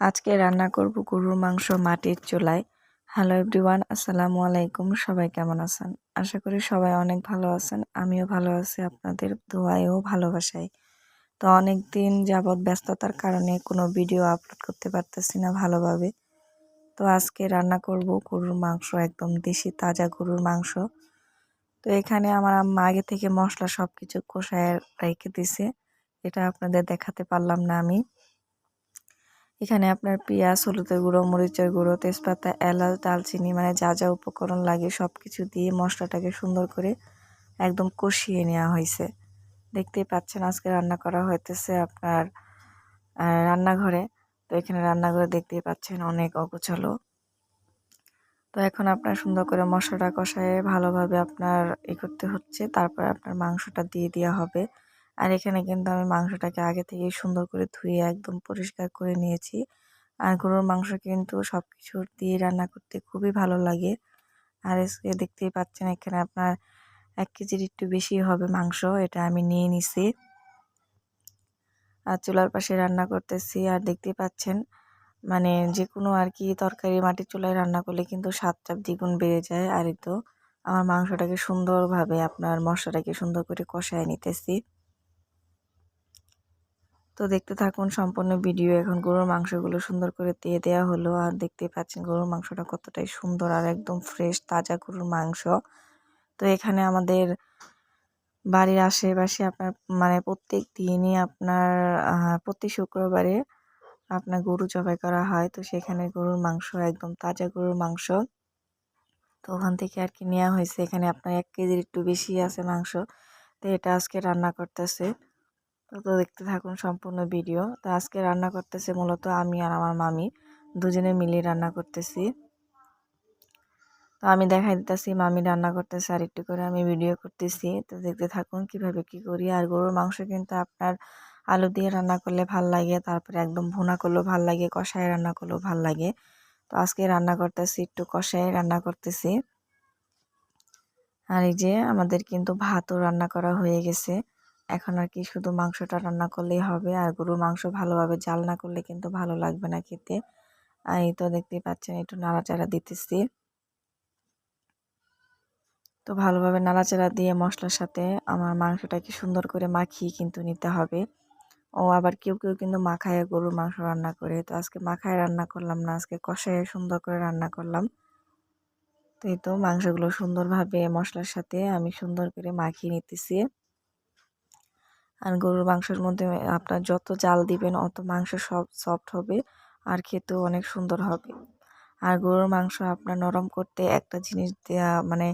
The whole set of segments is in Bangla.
আজকে রান্না করব গরুর মাংস মাটির চুলায়। হ্যালো এভরিওয়ান আসসালামু আলাইকুম। সবাই কেমন আছেন? আশা করি সবাই অনেক ভালো আছেন। আমিও ভালো আছি, আপনাদের দোয়ায়ও ভালোবাসাই তো অনেক দিন যাবৎ ব্যস্ততার কারণে কোনো ভিডিও আপলোড করতে পারতেছি না ভালোভাবে। তো আজকে রান্না করব গরুর মাংস, একদম দেশি তাজা গরুর মাংস। তো এখানে আমার আম্মা আগে থেকে মশলা সব কিছু কষায় রেখে দিছে। এটা আপনাদের দেখাতে পারলাম না আমি। এখানে আপনার পেঁয়াজ, হলুদের গুঁড়ো, মরিচের গুঁড়ো, তেজপাতা, এলাচ দালচিনি মানে যা যা উপকরণ লাগে সব কিছু দিয়ে মশলাটাকে সুন্দর করে একদম কষিয়ে নেওয়া হয়েছে। দেখতেই পাচ্ছেন আজকে রান্না করা হইতেছে আপনার রান্নাঘরে। তো এখানে রান্নাঘরে দেখতেই পাচ্ছেন অনেক অগোছালো। তো এখন আপনার সুন্দর করে মশলাটা কষায় ভালোভাবে আপনার ই করতে হচ্ছে। তারপরে আপনার মাংসটা দিয়ে দেওয়া হবে। আর এখানে কিন্তু আমি মাংসটাকে আগে থেকে সুন্দর করে ধুয়ে একদম পরিষ্কার করে নিয়েছি। আর গরুর মাংস কিন্তু সব কিছু দিয়ে রান্না করতে খুবই ভালো লাগে। আর এসে দেখতেই পাচ্ছেন এখানে আপনার এক কেজির একটু বেশি হবে মাংস, এটা আমি নিয়ে নিছি। আর চুলার পাশে রান্না করতেছি, আর দেখতেই পাচ্ছেন মানে যে কোনো আর কি তরকারি মাটির চুলায় রান্না করলে কিন্তু স্বাদটা দ্বিগুণ বেড়ে যায়। আর তো আমার মাংসটাকে সুন্দরভাবে আপনার মশলাটাকে সুন্দর করে কষায় নিতেছি। তো দেখতে থাকুন, সম্পূর্ণ ভিডিও। এখন গরুর মাংসগুলো সুন্দর করে দিয়ে দেওয়া হলো। আর দেখতেই পাচ্ছেন গরুর মাংসটা কতটাই সুন্দর আর একদম ফ্রেশ তাজা গরুর মাংস। তো এখানে আমাদের বাড়ির আশেপাশে আপনার মানে প্রত্যেক দিনই আপনার প্রতি শুক্রবারে আপনার গরু জবাই করা হয়। তো সেখানে গরুর মাংস, একদম তাজা গরুর মাংস। তো ওখান থেকে আর কি নেওয়া হয়েছে। এখানে আপনার এক কেজির একটু বেশি আছে মাংস। তো এটা আজকে রান্না করতেছে। তো দেখতে থাকুন সম্পূর্ণ ভিডিও। তো আজকে রান্না করতেছে মূলত আমি আর আমার মামি। দুজনে মিলিয়ে রান্না করতেছি। তো আমি দেখাই দিতেছি, মামি রান্না করতেছে আর একটু করে আমি ভিডিও করতেছি। তো দেখতে থাকুন কীভাবে কি করি। আর গরুর মাংস কিন্তু আপনার আলু দিয়ে রান্না করলে ভালো লাগে, তারপরে একদম ভুনা করলেও ভালো লাগে, কষায় রান্না করলেও ভালো লাগে। তো আজকে রান্না করতেছি, একটু কষায় রান্না করতেছি। আর এই যে আমাদের কিন্তু ভাতও রান্না করা হয়ে গেছে। এখন আর কি শুধু মাংসটা রান্না করলেই হবে। আর গরুর মাংস ভালোভাবে জাল না করলে কিন্তু ভালো লাগবে না খেতে। আর এই তো দেখতেই পাচ্ছেন একটু নাড়াচাড়া দিতেছি। তো ভালোভাবে নাড়াচাড়া দিয়ে মশলার সাথে আমার মাংসটাকে সুন্দর করে মাখিয়ে কিন্তু নিতে হবে। ও আবার কেউ কেউ কিন্তু মাখায় গরুর মাংস রান্না করে। তো আজকে মাখায় রান্না করলাম না, আজকে কষায় সুন্দর করে রান্না করলাম। তো এই তো মাংসগুলো সুন্দরভাবে মশলার সাথে আমি সুন্দর করে মাখিয়ে নিতেছি। আর গরুর মাংসের মধ্যে আপনার যত জাল দিবেন অত মাংস সব সফট হবে আর খেতেও অনেক সুন্দর হবে। আর গরুর মাংস আপনার নরম করতে একটা জিনিস মানে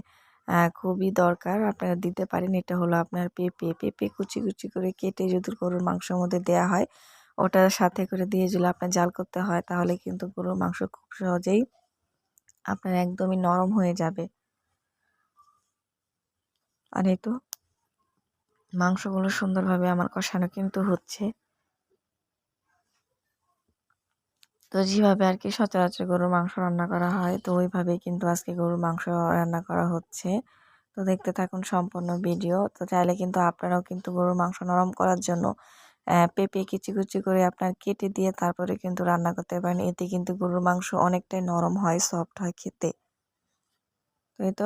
খুবই দরকার। আপনারা দিতে পারেন, এটা হলো আপনার পেঁপে। পেঁপে কুচি কুচি করে কেটে যদি গরুর মাংসের মধ্যে দেওয়া হয়, ওটার সাথে করে দিয়ে যদি আপনার জাল করতে হয়, তাহলে কিন্তু গরুর মাংস খুব সহজেই আপনার একদমই নরম হয়ে যাবে। আর এই তো মাংসগুলো সুন্দরভাবে আমার কষানো কিন্তু হচ্ছে। তো যেভাবে আর কি সচরাচর গরুর মাংস রান্না করা হয়, তো ওইভাবেই কিন্তু আজকে গরুর মাংস রান্না করা হচ্ছে। তো দেখতে থাকুন সম্পূর্ণ ভিডিও। তো চাইলে কিন্তু আপনারাও কিন্তু গরুর মাংস নরম করার জন্য পেঁপে কিচি কুচি করে আপনার কেটে দিয়ে তারপরে কিন্তু রান্না করতে পারেন। এতে কিন্তু গরুর মাংস অনেকটাই নরম হয়, সফট হয় খেতে। তো এই তো।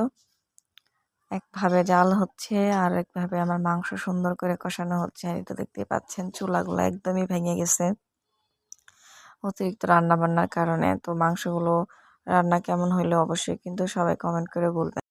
একভাবে জাল হচ্ছে আর একভাবে আমার মাংস সুন্দর করে কষানো হচ্ছে। আর এটা দেখতেই পাচ্ছেন চুলাগুলো একদমই ভেঙে গেছে। অতিরিক্ত রান্না বান্নার কারণে তো মাংসগুলো রান্না কেমন হইল অবশ্যই কিন্তু সবাই কমেন্ট করে বলবেন।